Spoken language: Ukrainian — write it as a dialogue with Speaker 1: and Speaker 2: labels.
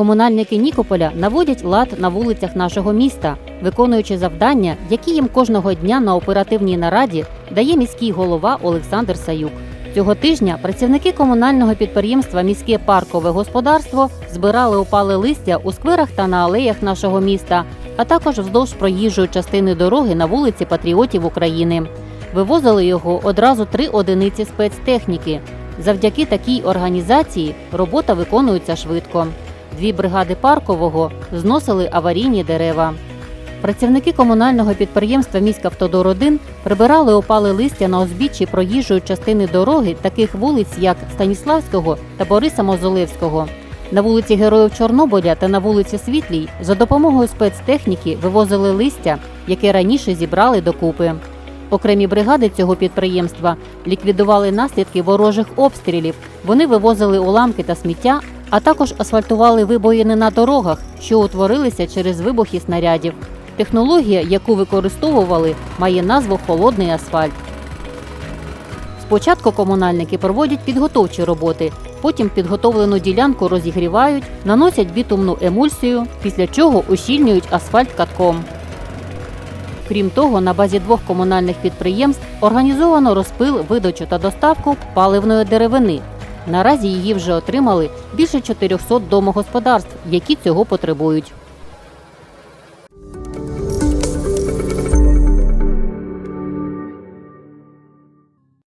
Speaker 1: Комунальники Нікополя наводять лад на вулицях нашого міста, виконуючи завдання, які їм кожного дня на оперативній нараді дає міський голова Олександр Саюк. Цього тижня працівники комунального підприємства Міське паркове господарство збирали опале листя у скверах та на алеях нашого міста, а також вздовж проїжджої частини дороги на вулиці Патріотів України. Вивозили його одразу три одиниці спецтехніки. Завдяки такій організації робота виконується швидко. Дві бригади паркового зносили аварійні дерева. Працівники комунального підприємства Міськавтодор 1 прибирали опали листя на узбіччі проїжджої частини дороги таких вулиць, як Станіславського та Бориса Мозолевського. На вулиці Героїв Чорнобиля та на вулиці Світлій за допомогою спецтехніки вивозили листя, яке раніше зібрали докупи. Окремі бригади цього підприємства ліквідували наслідки ворожих обстрілів. Вони вивозили уламки та сміття, а також асфальтували вибоїни на дорогах, що утворилися через вибухи снарядів. Технологія, яку використовували, має назву холодний асфальт. Спочатку комунальники проводять підготовчі роботи, потім підготовлену ділянку розігрівають, наносять бітумну емульсію, після чого ущільнюють асфальт катком. Крім того, на базі двох комунальних підприємств організовано розпил, видачу та доставку паливної деревини. Наразі її вже отримали більше 400 домогосподарств, які цього потребують.